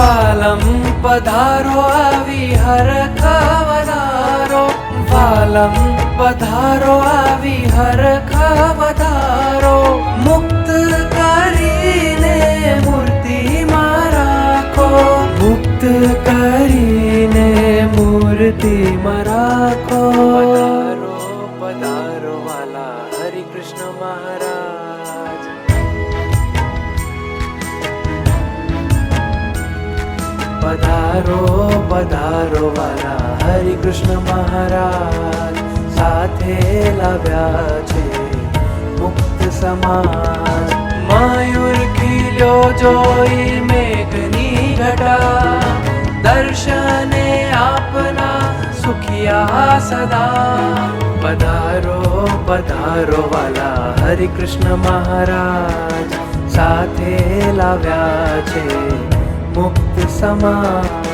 વાલમ પધારો આવી હર વધારો વાલમ પધારો આવી હર વધારો મુક્ત કરીને મૂર્તિમાં રાખો મુક્ત કરીને મૂર્તિમાં રાખો પધારો પધારો વાલા હરિ કૃષ્ણ મહારાજ પધારો પધારો વાલા હરિ કૃષ્ણ મહારાજ. સાથે લાવ્યા છે મુક્ત સમાજ. મયુર ખીલ્યો જોઈ મેઘની ઘટા. દર્શને આપના સુખિયા સદા. પધારો પધારો વાલા હરિ કૃષ્ણ મહારાજ. સાથે લાવ્યા છે મુક્ત સમાજ